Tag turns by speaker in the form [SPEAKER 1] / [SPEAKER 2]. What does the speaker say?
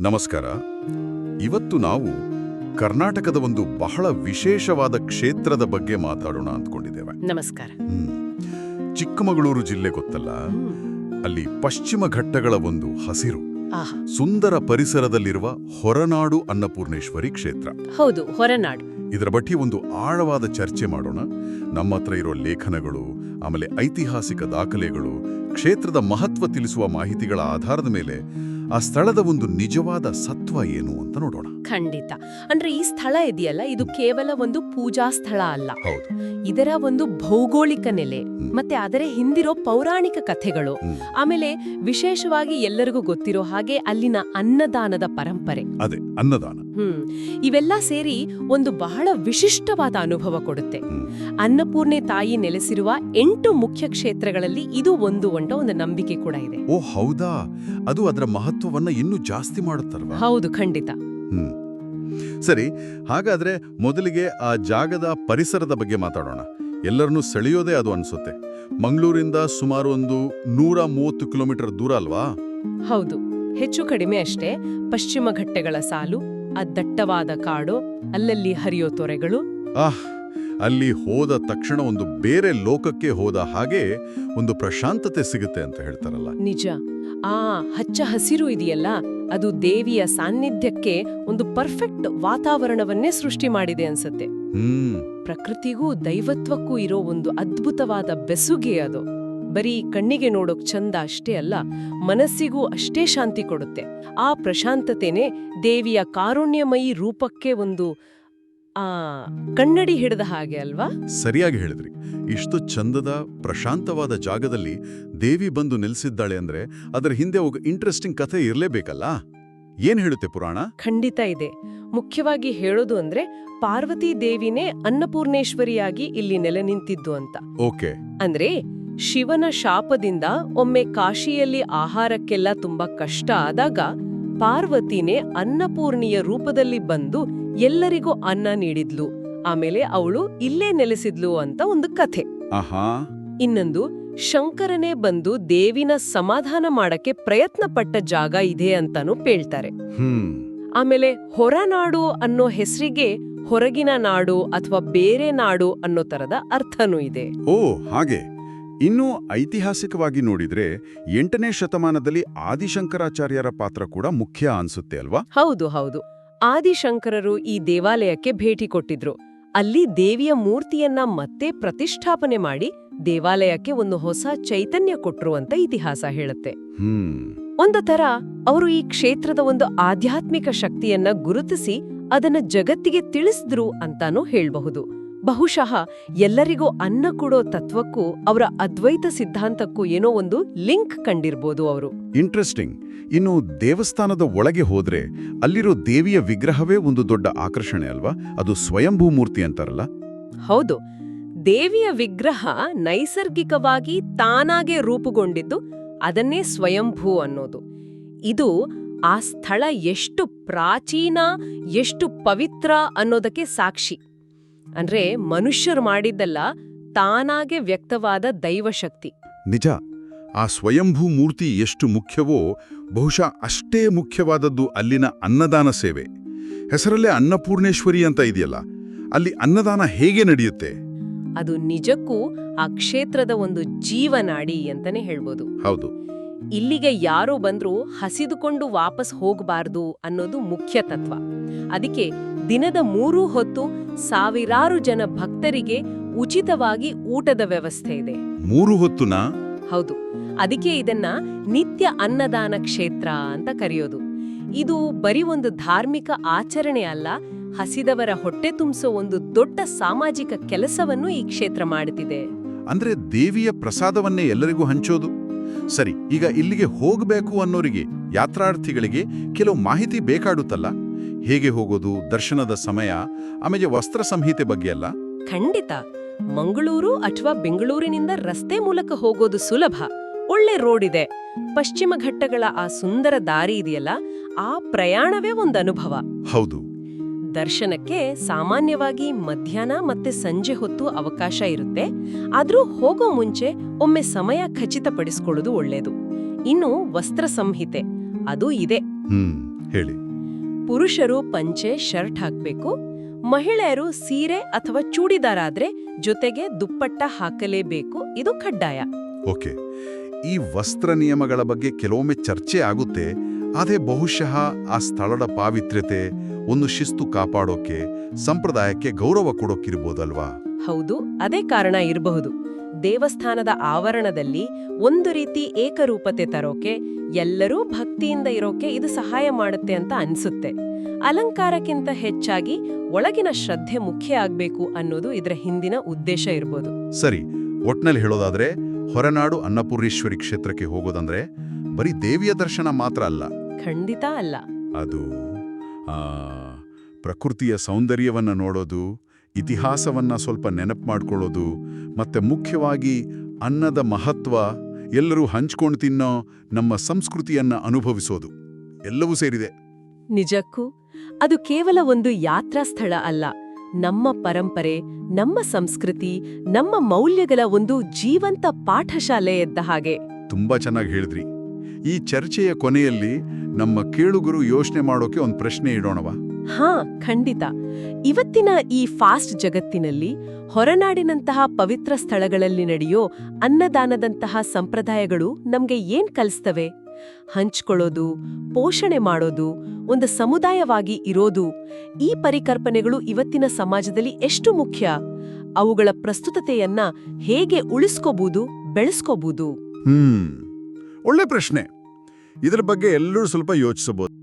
[SPEAKER 1] ನಮಸ್ಕಾರ. ಇವತ್ತು ನಾವು ಕರ್ನಾಟಕದ ಒಂದು ಬಹಳ ವಿಶೇಷವಾದ ಕ್ಷೇತ್ರದ ಬಗ್ಗೆ ಮಾತಾಡೋಣ ಅಂದ್ಕೊಂಡಿದ್ದೇವೆ.
[SPEAKER 2] ನಮಸ್ಕಾರ.
[SPEAKER 1] ಚಿಕ್ಕಮಗಳೂರು ಜಿಲ್ಲೆ ಗೊತ್ತಲ್ಲ? ಅಲ್ಲಿ ಪಶ್ಚಿಮ ಘಟ್ಟಗಳ ಒಂದು ಹಸಿರು ಸುಂದರ ಪರಿಸರದಲ್ಲಿರುವ ಹೊರನಾಡು ಅನ್ನಪೂರ್ಣೇಶ್ವರಿ ಕ್ಷೇತ್ರ.
[SPEAKER 2] ಹೌದು ಹೊರನಾಡು.
[SPEAKER 1] ಇದರ ಬಗ್ಗೆ ಒಂದು ಆಳವಾದ ಚರ್ಚೆ ಮಾಡೋಣ. ನಮ್ಮ ಹತ್ರ ಇರೋ ಲೇಖನಗಳು ಆಮೇಲೆ ಐತಿಹಾಸಿಕ ದಾಖಲೆಗಳು ಕ್ಷೇತ್ರದ ಮಹತ್ವ ತಿಳಿಸುವ ಮಾಹಿತಿಗಳ ಆಧಾರದ ಮೇಲೆ ಆ ಸ್ಥಳದ ಒಂದು ನಿಜವಾದ ಸತ್ವ ಏನು ಅಂತ ನೋಡೋಣ.
[SPEAKER 2] ಖಂಡಿತ. ಅಂದ್ರೆ ಈ ಸ್ಥಳ ಇದೆಯಲ್ಲ ಇದು ಕೇವಲ ಒಂದು ಪೂಜಾ ಸ್ಥಳ ಅಲ್ಲ.
[SPEAKER 1] ಹೌದು.
[SPEAKER 2] ಇದರ ಒಂದು ಭೌಗೋಳಿಕ ನೆಲೆ. ಮತ್ತೆ ಅದರ ಹಿಂದಿರೋ ಪೌರಾಣಿಕ ಕಥೆಗಳು. ಆಮೇಲೆ ವಿಶೇಷವಾಗಿ ಎಲ್ಲರಿಗೂ ಗೊತ್ತಿರೋ ಹಾಗೆ ಅಲ್ಲಿನ ಅನ್ನದಾನದ ಪರಂಪರೆ.
[SPEAKER 1] ಅದೇ ಅನ್ನದಾನ.
[SPEAKER 2] ಹ್ಮ್. ಇವೆಲ್ಲ ಸೇರಿ ಒಂದು ಬಹಳ ವಿಶಿಷ್ಟವಾದ ಅನುಭವ ಕೊಡುತ್ತೆ. ಅನ್ನಪೂರ್ಣೆ ತಾಯಿ ನೆಲೆಸಿರುವ ಎಂಟು ಮುಖ್ಯ ಕ್ಷೇತ್ರಗಳಲ್ಲಿ ಇದು ಒಂದು ಅಂತ ಒಂದು ನಂಬಿಕೆ ಕೂಡ ಇದೆ.
[SPEAKER 1] ಓ ಹೌದಾ? ಅದು ಅದರ ಮಹತ್ವವನ್ನ ಇನ್ನೂ ಜಾಸ್ತಿ ಮಾಡುತ್ತಲ್ವಾ?
[SPEAKER 2] ಹೌದು ಖಂಡಿತ.
[SPEAKER 1] ಹ್ಮ್. ಸರಿ ಹಾಗಾದ್ರೆ ಮೊದಲಿಗೆ ಆ ಜಾಗದ ಪರಿಸರದ ಬಗ್ಗೆ ಮಾತಾಡೋಣ. ಎಲ್ಲರನ್ನೂ ಸೆಳೆಯೋದೇ ಅದು ಅನ್ಸುತ್ತೆ. ಮಂಗಳೂರಿಂದ ಸುಮಾರು ಒಂದು ನೂರ ಮೂವತ್ತು ಕಿಲೋಮೀಟರ್ ದೂರ ಅಲ್ವಾ?
[SPEAKER 2] ಹೌದು. ಹೆಚ್ಚು ಕಡಿಮೆ ಅಷ್ಟೇ. ಪಶ್ಚಿಮ ಘಟ್ಟಗಳ ಸಾಲು ಆ ದಟ್ಟವಾದ ಕಾಡು ಅಲ್ಲಲ್ಲಿ ಹರಿಯೋ ತೊರೆಗಳು.
[SPEAKER 1] ಆಹ್ ಅಲ್ಲಿ ಹೋದ ತಕ್ಷಣ ಒಂದು ಬೇರೆ ಲೋಕಕ್ಕೆ ಹೋದ ಹಾಗೆ ಒಂದು ಪ್ರಶಾಂತತೆ ಸಿಗುತ್ತೆ ಅಂತ ಹೇಳ್ತಾರಲ್ಲ.
[SPEAKER 2] ನಿಜ. ಆ ಹಚ್ಚ ಹಸಿರು ಇದೆಯಲ್ಲ ಅದು ದೇವಿಯ ಸಾನ್ನಿಧ್ಯಕ್ಕೆ ಒಂದು ಪರ್ಫೆಕ್ಟ್ ವಾತಾವರಣವನ್ನೇ ಸೃಷ್ಟಿ ಮಾಡಿದೆ ಅನ್ಸತ್ತೆ. ಪ್ರಕೃತಿಗೂ ದೈವತ್ವಕ್ಕೂ ಇರೋ ಒಂದು ಅದ್ಭುತವಾದ ಬೆಸುಗೆ ಅದು. ಬರೀ ಕಣ್ಣಿಗೆ ನೋಡೋಕ್ ಚಂದ ಅಷ್ಟೇ ಅಲ್ಲ ಮನಸ್ಸಿಗೂ ಅಷ್ಟೇ ಶಾಂತಿ ಕೊಡುತ್ತೆ. ಆ ಪ್ರಶಾಂತತೆನೇ ದೇವಿಯ ಕಾರುಣ್ಯಮಯಿ ರೂಪಕ್ಕೆ ಒಂದು ಆ ಕನ್ನಡಿ ಹಿಡಿದ ಹಾಗೆ ಅಲ್ವಾ?
[SPEAKER 1] ಸರಿಯಾಗಿ ಹೇಳಿದ್ರಿ. ಇಷ್ಟು ಚಂದದ ಪ್ರಶಾಂತವಾದ ಜಾಗದಲ್ಲಿ ದೇವಿ ಬಂದು ನಿಲ್ಸಿದ್ದಾಳೆ ಅಂದ್ರೆ ಅದರ ಹಿಂದೆ ಒಬ್ಬ ಇಂಟ್ರೆಸ್ಟಿಂಗ್ ಕಥೆ ಇರಲೇಬೇಕಲ್ಲ? ಏನ್ ಹೇಳುತ್ತೆ ಪುರಾಣ?
[SPEAKER 2] ಖಂಡಿತ ಇದೆ. ಮುಖ್ಯವಾಗಿ ಹೇಳೋದು ಅಂದ್ರೆ ಪಾರ್ವತಿ ದೇವಿನೇ ಅನ್ನಪೂರ್ಣೇಶ್ವರಿಯಾಗಿ ಇಲ್ಲಿ ನೆಲೆ ನಿಂತಿದ್ದು ಅಂತ.
[SPEAKER 1] ಓಕೆ.
[SPEAKER 2] ಅಂದ್ರೆ ಶಿವನ ಶಾಪದಿಂದ ಒಮ್ಮೆ ಕಾಶಿಯಲ್ಲಿ ಆಹಾರಕ್ಕೆಲ್ಲ ತುಂಬಾ ಕಷ್ಟ ಆದಾಗ ಪಾರ್ವತಿನೇ ಅನ್ನಪೂರ್ಣಿಯ ರೂಪದಲ್ಲಿ ಬಂದು ಎಲ್ಲರಿಗೂ ಅನ್ನ ನೀಡಿದ್ಲು. ಆಮೇಲೆ ಅವಳು ಇಲ್ಲೇ ನೆಲೆಸಿದ್ಲು ಅಂತ ಒಂದು ಕಥೆ. ಇನ್ನೊಂದು ಶಂಕರನೇ ಬಂದು ದೇವಿನ ಸಮಾಧಾನ ಮಾಡಕ್ಕೆ ಪ್ರಯತ್ನ ಪಟ್ಟ ಜಾಗ ಇದೆ ಅಂತಾನೂ ಹೇಳ್ತಾರೆ.
[SPEAKER 1] ಹ್ಮ್.
[SPEAKER 2] ಆಮೇಲೆ ಹೊರನಾಡು ಅನ್ನೋ ಹೆಸರಿಗೆ ಹೊರಗಿನ ನಾಡು ಅಥವಾ ಬೇರೆ ನಾಡು ಅನ್ನೋ ತರದ ಅರ್ಥನೂ ಇದೆ.
[SPEAKER 1] ಓ ಹಾಗೆ. ಇನ್ನು ಐತಿಹಾಸಿಕವಾಗಿ ನೋಡಿದ್ರೆ ಎಂಟನೇ ಶತಮಾನದಲ್ಲಿ ಆದಿಶಂಕರಾಚಾರ್ಯರ ಪಾತ್ರ ಕೂಡ ಮುಖ್ಯ ಅನ್ಸುತ್ತೆ ಅಲ್ವಾ?
[SPEAKER 2] ಹೌದು ಹೌದು. ಆದಿಶಂಕರರು ಈ ದೇವಾಲಯಕ್ಕೆ ಭೇಟಿ ಕೊಟ್ಟಿದ್ರು. ಅಲ್ಲಿ ದೇವಿಯ ಮೂರ್ತಿಯನ್ನ ಮತ್ತೆ ಪ್ರತಿಷ್ಠಾಪನೆ ಮಾಡಿ ದೇವಾಲಯಕ್ಕೆ ಒಂದು ಹೊಸ ಚೈತನ್ಯ ಕೊಟ್ರು ಅಂತ ಇತಿಹಾಸ ಹೇಳುತ್ತೆ.
[SPEAKER 1] ಹ್ಮ್.
[SPEAKER 2] ಒಂದು ತರ ಅವರು ಈ ಕ್ಷೇತ್ರದ ಒಂದು ಆಧ್ಯಾತ್ಮಿಕ ಶಕ್ತಿಯನ್ನ ಗುರುತಿಸಿ ಅದನ್ನ ಜಗತ್ತಿಗೆ ತಿಳಿಸಿದ್ರು ಅಂತಾನೂ ಹೇಳ್ಬಹುದು. ಬಹುಶಃ ಎಲ್ಲರಿಗೂ ಅನ್ನ ಕೊಡೋ ತತ್ವಕ್ಕೂ ಅವರ ಅದ್ವೈತ ಸಿದ್ಧಾಂತಕ್ಕೂ ಏನೋ ಒಂದು ಲಿಂಕ್ ಕಂಡಿರ್ಬೋದು ಅವರು.
[SPEAKER 1] ಇಂಟ್ರೆಸ್ಟಿಂಗ್ ಇನ್ನು ದೇವಸ್ಥಾನದ ಒಳಗೆ ಹೋದ್ರೆ ಅಲ್ಲಿರೋ ದೇವಿಯ ವಿಗ್ರಹವೇ ಒಂದು ದೊಡ್ಡ ಆಕರ್ಷಣೆ ಅಲ್ವಾ? ಅದು ಸ್ವಯಂಭೂ ಮೂರ್ತಿ ಅಂತಾರಲ್ಲ?
[SPEAKER 2] ಹೌದು. ದೇವಿಯ ವಿಗ್ರಹ ನೈಸರ್ಗಿಕವಾಗಿ ತಾನಾಗೆ ರೂಪುಗೊಂಡಿದ್ದು ಅದನ್ನೇ ಸ್ವಯಂಭೂ ಅನ್ನೋದು. ಇದು ಆ ಸ್ಥಳ ಎಷ್ಟು ಪ್ರಾಚೀನ ಎಷ್ಟು ಪವಿತ್ರ ಅನ್ನೋದಕ್ಕೆ ಸಾಕ್ಷಿ. ಅಂದ್ರೆ ಮನುಷ್ಯರು ಮಾಡಿದ್ದಲ್ಲ ತಾನಾಗೆ ವ್ಯಕ್ತವಾದ ದೈವಶಕ್ತಿ.
[SPEAKER 1] ನಿಜ ಆ ಸ್ವಯಂಭೂ ಮೂರ್ತಿ ಎಷ್ಟು ಮುಖ್ಯವೋ ಬಹುಶಃ ಅಷ್ಟೇ ಮುಖ್ಯವಾದದ್ದು ಅಲ್ಲಿನ ಅನ್ನದಾನ ಸೇವೆ. ಹೆಸರಲ್ಲೇ ಅನ್ನಪೂರ್ಣೇಶ್ವರಿ ಅಂತ ಇದೆಯಲ್ಲ ಅಲ್ಲಿ ಅನ್ನದಾನ ಹೇಗೆ ನಡೆಯುತ್ತೆ?
[SPEAKER 2] ಅದು ನಿಜಕ್ಕೂ ಆ ಕ್ಷೇತ್ರದ ಒಂದು ಜೀವನಾಡಿ ಅಂತಾನೆ ಹೇಳ್ಬೋದು.
[SPEAKER 1] ಹೌದು.
[SPEAKER 2] ಇಲ್ಲಿಗೆ ಯಾರೋ ಬಂದ್ರೂ ಹಸಿದುಕೊಂಡು ವಾಪಸ್ ಹೋಗಬಾರ್ದು ಅನ್ನೋದು ಮುಖ್ಯ ತತ್ವ. ಅದಕ್ಕೆ ದಿನದ ಮೂರೂ ಹೊತ್ತು ಸಾವಿರಾರು ಜನ ಭಕ್ತರಿಗೆ ಉಚಿತವಾಗಿ ಊಟದ ವ್ಯವಸ್ಥೆ ಇದೆ.
[SPEAKER 1] ಮೂರು ಹೊತ್ತುನಾ?
[SPEAKER 2] ಹೌದು. ಅದಕ್ಕೆ ಇದನ್ನ ನಿತ್ಯ ಅನ್ನದಾನ ಕ್ಷೇತ್ರ ಅಂತ ಕರೆಯೋದು. ಇದು ಬರೀ ಒಂದು ಧಾರ್ಮಿಕ ಆಚರಣೆ ಅಲ್ಲ ಹಸಿದವರ ಹೊಟ್ಟೆ ತುಂಬಿಸೋ ಒಂದು ದೊಡ್ಡ ಸಾಮಾಜಿಕ ಕೆಲಸವನ್ನು ಈ ಕ್ಷೇತ್ರ ಮಾಡುತ್ತಿದೆ.
[SPEAKER 1] ಅಂದ್ರೆ ದೇವಿಯ ಪ್ರಸಾದವನ್ನೇ ಎಲ್ಲರಿಗೂ ಹಂಚೋದು? ಸರಿ ಈಗ ಇಲ್ಲಿಗೆ ಹೋಗಬೇಕು ಅನ್ನೋರಿಗೆ ಯಾತ್ರಾರ್ಥಿಗಳಿಗೆ ಕೆಲವು ಮಾಹಿತಿ ಬೇಕಾಡುತ್ತಲ್ಲ? ಹೇಗೆ ಹೋಗೋದು ದರ್ಶನದ ಸಮಯ ಆಮೇಲೆ ವಸ್ತ್ರ ಸಂಹಿತೆ ಬಗ್ಗೆ ಅಲ್ಲ?
[SPEAKER 2] ಖಂಡಿತ. ಮಂಗಳೂರು ಅಥವಾ ಬೆಂಗಳೂರಿನಿಂದ ರಸ್ತೆ ಮೂಲಕ ಹೋಗೋದು ಸುಲಭ. ಒಳ್ಳೆ ರೋಡ್ ಇದೆ. ಪಶ್ಚಿಮ ಘಟ್ಟಗಳ ಆ ಸುಂದರ ದಾರಿ ಇದೆಯಲ್ಲ ಆ ಪ್ರಯಾಣವೇ ಒಂದು ಅನುಭವ.
[SPEAKER 1] ಹೌದು.
[SPEAKER 2] ದರ್ಶನಕ್ಕೆ ಸಾಮಾನ್ಯವಾಗಿ ಮಧ್ಯಾಹ್ನ ಮತ್ತೆ ಸಂಜೆ ಹೊತ್ತು ಅವಕಾಶ ಇರುತ್ತೆ. ಆದ್ರೂ ಹೋಗೋ ಮುಂಚೆ ಒಮ್ಮೆ ಸಮಯ ಖಚಿತಪಡಿಸ್ಕೊಳ್ಳೋದು ಒಳ್ಳೇದು. ಇನ್ನು ವಸ್ತ್ರ ಸಂಹಿತೆ ಅದು ಇದೆ.
[SPEAKER 1] ಹ್ಮ್ ಹೇಳಿ.
[SPEAKER 2] ಪುರುಷರು ಪಂಚೆ ಶರ್ಟ್ ಹಾಕಬೇಕು. ಮಹಿಳೆಯರು ಸೀರೆ ಅಥವಾ ಚೂಡಿದಾರ ಆದ್ರೆ ಜೊತೆಗೆ ದುಪ್ಪಟ್ಟ ಹಾಕಲೇಬೇಕು. ಇದು ಕಡ್ಡಾಯ.
[SPEAKER 1] ಓಕೆ. ಈ ವಸ್ತ್ರ ನಿಯಮಗಳ ಬಗ್ಗೆ ಕೆಲವೊಮ್ಮೆ ಚರ್ಚೆ ಆಗುತ್ತೆ. ಅದೇ ಬಹುಶಃ ಆ ಸ್ಥಳದ ಪಾವಿತ್ರ್ಯತೆ ಒಂದು ಶಿಸ್ತು ಕಾಪಾಡೋಕೆ ಸಂಪ್ರದಾಯಕ್ಕೆ ಗೌರವ ಕೊಡೋಕಿರ್ಬೋದಲ್ವಾ?
[SPEAKER 2] ಹೌದು ಅದೇ ಕಾರಣ ಇರಬಹುದು. ದೇವಸ್ಥಾನದ ಆವರಣದಲ್ಲಿ ಒಂದು ರೀತಿ ಏಕರೂಪತೆ ತರೋಕೆ ಎಲ್ಲರೂ ಭಕ್ತಿಯಿಂದ ಇರೋಕೆ ಇದು ಸಹಾಯ ಮಾಡುತ್ತೆ ಅಂತ ಅನ್ಸುತ್ತೆ. ಅಲಂಕಾರಕ್ಕಿಂತ ಹೆಚ್ಚಾಗಿ ಒಳಗಿನ ಶ್ರದ್ಧೆ ಮುಖ್ಯ ಆಗ್ಬೇಕು ಅನ್ನೋದು ಇದರ ಹಿಂದಿನ ಉದ್ದೇಶ ಇರ್ಬೋದು.
[SPEAKER 1] ಸರಿ ಒಟ್ನಲ್ಲಿ ಹೇಳೋದಾದ್ರೆ ಹೊರನಾಡು ಅನ್ನಪೂರ್ಣೇಶ್ವರಿ ಕ್ಷೇತ್ರಕ್ಕೆ ಹೋಗೋದಂದ್ರೆ ಬರೀ ದೇವಿಯ ದರ್ಶನ ಮಾತ್ರ ಅಲ್ಲ.
[SPEAKER 2] ಖಂಡಿತ ಅಲ್ಲ.
[SPEAKER 1] ಅದು ಆ, ಪ್ರಕೃತಿಯ ಸೌಂದರ್ಯವನ್ನ ನೋಡೋದು ಇತಿಹಾಸವನ್ನ ಸ್ವಲ್ಪ ನೆನಪು ಮಾಡ್ಕೊಳ್ಳೋದು ಮತ್ತೆ ಮುಖ್ಯವಾಗಿ ಅನ್ನದ ಮಹತ್ವ ಎಲ್ಲರೂ ಹಂಚ್ಕೊಂಡು ತಿನ್ನೋ ನಮ್ಮ ಸಂಸ್ಕೃತಿಯನ್ನ ಅನುಭವಿಸೋದು. ಎಲ್ಲವೂ ಸೇರಿದೆ.
[SPEAKER 2] ನಿಜಕ್ಕೂ ಅದು ಕೇವಲ ಒಂದು ಯಾತ್ರಾ ಸ್ಥಳ ಅಲ್ಲ. ನಮ್ಮ ಪರಂಪರೆ ನಮ್ಮ ಸಂಸ್ಕೃತಿ ನಮ್ಮ ಮೌಲ್ಯಗಳ ಒಂದು ಜೀವಂತ ಪಾಠಶಾಲೆ ಎದ್ದ ಹಾಗೆ.
[SPEAKER 1] ತುಂಬಾ ಚೆನ್ನಾಗಿ ಹೇಳಿದ್ರಿ. ಈ ಚರ್ಚೆಯ ಕೊನೆಯಲ್ಲಿ ನಮ್ಮ ಕೇಳುಗರು ಯೋಚನೆ ಮಾಡೋಕೆ ಒಂದು ಪ್ರಶ್ನೆ ಇಡೋಣವಾ?
[SPEAKER 2] ಹಾ, ಖಂಡಿತ. ಇವತ್ತಿನ ಈ ಫಾಸ್ಟ್ ಜಗತ್ತಿನಲ್ಲಿ ಹೊರನಾಡಿನಂತಹ ಪವಿತ್ರ ಸ್ಥಳಗಳಲ್ಲಿ ನಡೆಯೋ ಅನ್ನದಾನದಂತಹ ಸಂಪ್ರದಾಯಗಳು ನಮ್ಗೆ ಏನ್ ಕಲಿಸ್ತವೆ? ಹಂಚ್ಕೊಳ್ಳೋದು, ಪೋಷಣೆ ಮಾಡೋದು, ಒಂದು ಸಮುದಾಯವಾಗಿ ಇರೋದು, ಈ ಪರಿಕಲ್ಪನೆಗಳು ಇವತ್ತಿನ ಸಮಾಜದಲ್ಲಿ ಎಷ್ಟು ಮುಖ್ಯ? ಅವುಗಳ ಪ್ರಸ್ತುತತೆಯನ್ನ ಹೇಗೆ ಉಳಿಸ್ಕೋಬಹುದು ಬೆಳೆಸ್ಕೋಬಹುದು
[SPEAKER 1] ಹ್ಮ್. ಒಳ್ಳೆ ಪ್ರಶ್ನೆ. ಇದರ ಬಗ್ಗೆ ಎಲ್ಲರೂ ಸ್ವಲ್ಪ ಯೋಚಿಸಬಹುದು